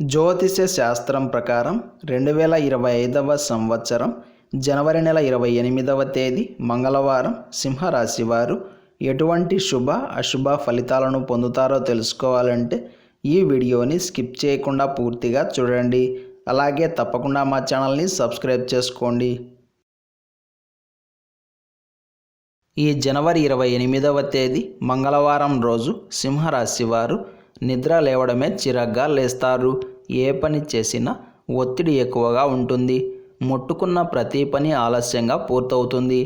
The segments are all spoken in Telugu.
జ్యోతిష శాస్త్రం ప్రకారం రెండు వేల ఇరవై ఐదవ సంవత్సరం జనవరి నెల ఇరవై ఎనిమిదవ తేదీ మంగళవారం సింహరాశి వారు ఎటువంటి శుభ అశుభ ఫలితాలను పొందుతారో తెలుసుకోవాలంటే ఈ వీడియోని స్కిప్ చేయకుండా పూర్తిగా చూడండి. అలాగే తప్పకుండా మా ఛానల్ని సబ్స్క్రైబ్ చేసుకోండి. ఈ జనవరి ఇరవై ఎనిమిదవ తేదీ మంగళవారం రోజు సింహరాశి వారు నిద్ర లేవడమే చిరగ్గా లేస్తారు. ఏ పని చేసినా ఒత్తిడి ఎక్కువగా ఉంటుంది. ముట్టుకున్న ప్రతి పని ఆలస్యంగా పూర్తవుతుంది.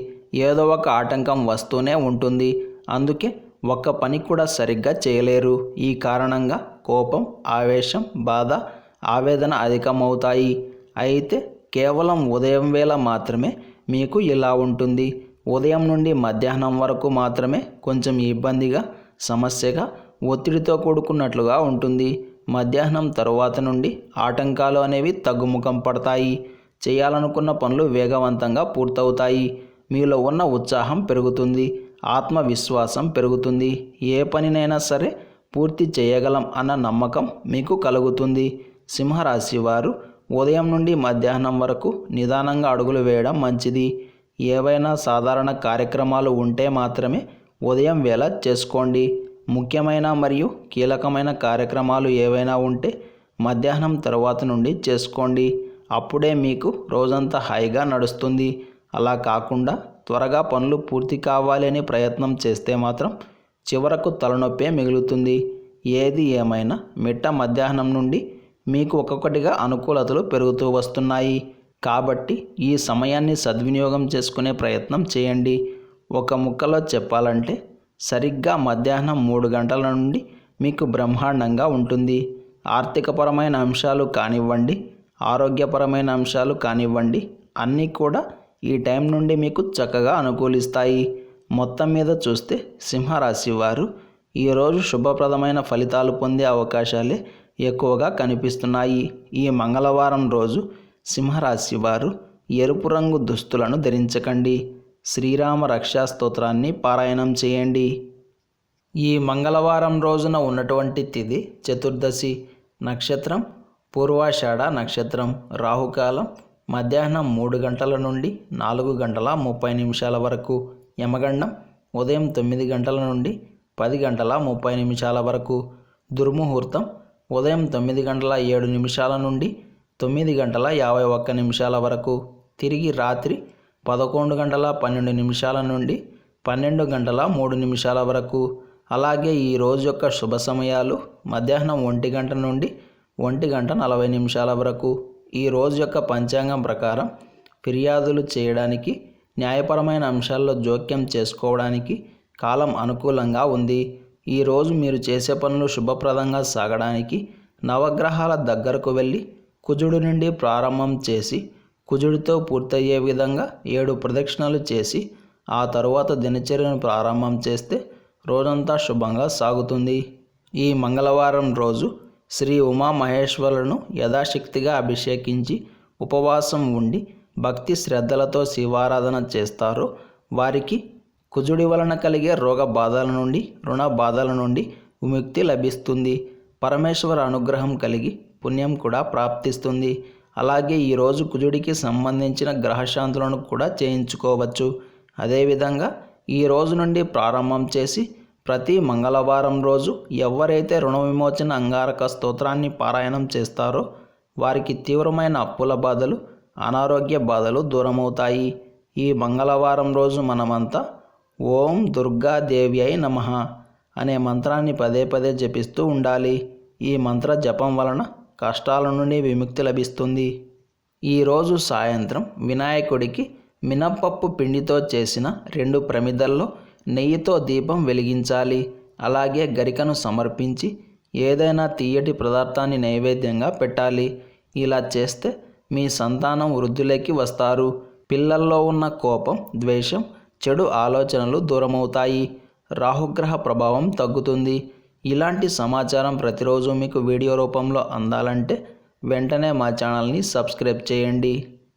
ఏదో ఒక ఆటంకం వస్తూనే ఉంటుంది. అందుకే ఒక్క పని కూడా సరిగ్గా చేయలేరు. ఈ కారణంగా కోపం ఆవేశం బాధ ఆవేదన అధికమవుతాయి. అయితే కేవలం ఉదయం వేళ మాత్రమే మీకు ఇలా ఉంటుంది. ఉదయం నుండి మధ్యాహ్నం వరకు మాత్రమే కొంచెం ఇబ్బందిగా సమస్యగా ఒత్తిడితో కూడుకున్నట్లుగా ఉంటుంది. మధ్యాహ్నం తరువాత నుండి ఆటంకాలు అనేవి తగ్గుముఖం పడతాయి. చేయాలనుకున్న పనులు వేగవంతంగా పూర్తవుతాయి. మీలో ఉన్న ఉత్సాహం పెరుగుతుంది. ఆత్మవిశ్వాసం పెరుగుతుంది. ఏ పనినైనా సరే పూర్తి చేయగలం అన్న నమ్మకం మీకు కలుగుతుంది. సింహరాశి వారు ఉదయం నుండి మధ్యాహ్నం వరకు నిదానంగా అడుగులు వేయడం మంచిది. ఏవైనా సాధారణ కార్యక్రమాలు ఉంటే మాత్రమే ఉదయం వేళ చేసుకోండి. ముఖ్యమైన మరియు కీలకమైన కార్యక్రమాలు ఏవైనా ఉంటే మధ్యాహ్నం తర్వాత నుండి చేసుకోండి. అప్పుడే మీకు రోజంతా హాయిగా నడుస్తుంది. అలా కాకుండా త్వరగా పనులు పూర్తి కావాలి ప్రయత్నం చేస్తే మాత్రం చివరకు తలనొప్పే మిగులుతుంది. ఏది ఏమైనా మిట్ట మధ్యాహ్నం నుండి మీకు ఒక్కొక్కటిగా అనుకూలతలు పెరుగుతూ వస్తున్నాయి. కాబట్టి ఈ సమయాన్ని సద్వినియోగం చేసుకునే ప్రయత్నం చేయండి. ఒక ముక్కలో చెప్పాలంటే సరిగ్గా మధ్యాహ్నం మూడు గంటల నుండి మీకు బ్రహ్మాండంగా ఉంటుంది. ఆర్థికపరమైన అంశాలు కానివ్వండి ఆరోగ్యపరమైన అంశాలు కానివ్వండి అన్నీ కూడా ఈ టైం నుండి మీకు చక్కగా అనుకూలిస్తాయి. మొత్తం మీద చూస్తే సింహరాశి వారు ఈరోజు శుభప్రదమైన ఫలితాలు పొందే అవకాశాలే ఎక్కువగా కనిపిస్తున్నాయి. ఈ మంగళవారం రోజు సింహరాశి వారు ఎరుపు రంగు దుస్తులను ధరించకండి. శ్రీరామ రక్షా స్తోత్రాన్ని పారాయణం చేయండి. ఈ మంగళవారం రోజున ఉన్నటువంటి తిథి చతుర్దశి నక్షత్రం పూర్వాషాఢ నక్షత్రం రాహుకాలం మధ్యాహ్నం మూడు గంటల నుండి నాలుగు గంటల ముప్పై నిమిషాల వరకు యమగండం ఉదయం తొమ్మిది గంటల నుండి పది గంటల ముప్పై నిమిషాల వరకు దుర్ముహూర్తం ఉదయం తొమ్మిది గంటల ఏడు నిమిషాల నుండి తొమ్మిది గంటల యాభై ఒక్క నిమిషాల వరకు తిరిగి రాత్రి పదకొండు గంటల పన్నెండు నిమిషాల నుండి పన్నెండు గంటల మూడు నిమిషాల వరకు. అలాగే ఈ రోజు యొక్క శుభ సమయాలు మధ్యాహ్నం ఒంటి గంట నుండి ఒంటి గంట నలభై నిమిషాల వరకు. ఈ రోజు యొక్క పంచాంగం ప్రకారం ఫిర్యాదులు చేయడానికి న్యాయపరమైన అంశాల్లో జోక్యం చేసుకోవడానికి కాలం అనుకూలంగా ఉంది. ఈరోజు మీరు చేసే పనులు శుభప్రదంగా సాగడానికి నవగ్రహాల దగ్గరకు వెళ్ళి కుజుడు నుండి ప్రారంభం చేసి కుజుడితో పూర్తయ్యే విధంగా ఏడు ప్రదక్షిణలు చేసి ఆ తరువాత దినచర్యను ప్రారంభం చేస్తే రోజంతా శుభంగా సాగుతుంది. ఈ మంగళవారం రోజు శ్రీ ఉమామహేశ్వరులను యథాశక్తిగా అభిషేకించి ఉపవాసం ఉండి భక్తి శ్రద్ధలతో శివారాధన చేస్తారు వారికి కుజుడి వలన కలిగే రోగ బాధల నుండి రుణ బాధల నుండి విముక్తి లభిస్తుంది. పరమేశ్వర అనుగ్రహం కలిగి పుణ్యం కూడా ప్రాప్తిస్తుంది. అలాగే ఈరోజు కుజుడికి సంబంధించిన గ్రహశాంతులను కూడా చేయించుకోవచ్చు. అదేవిధంగా ఈ రోజు నుండి ప్రారంభం చేసి ప్రతి మంగళవారం రోజు ఎవరైతే రుణ విమోచన అంగారక స్తోత్రాన్ని పారాయణం చేస్తారో వారికి తీవ్రమైన అప్పుల బాధలు అనారోగ్య బాధలు దూరమవుతాయి. ఈ మంగళవారం రోజు మనమంతా ఓం దుర్గాదేవి అయి నమ అనే మంత్రాన్ని పదే పదే జపిస్తూ ఉండాలి. ఈ మంత్ర జపం వలన కష్టాల నుండి విముక్తి లభిస్తుంది. ఈరోజు సాయంత్రం వినాయకుడికి మినప్పప్పు పిండితో చేసిన రెండు ప్రమిదల్లో నెయ్యితో దీపం వెలిగించాలి. అలాగే గరికను సమర్పించి ఏదైనా తీయటి పదార్థాన్ని నైవేద్యంగా పెట్టాలి. ఇలా చేస్తే మీ సంతానం వృద్ధులకి వస్తారు. పిల్లల్లో ఉన్న కోపం ద్వేషం చెడు ఆలోచనలు దూరమవుతాయి. రాహుగ్రహ ప్రభావం తగ్గుతుంది. ఇలాంటి సమాచారం ప్రతిరోజు మీకు వీడియో రూపంలో అందాలంటే వెంటనే మా ఛానల్ని సబ్స్క్రైబ్ చేయండి.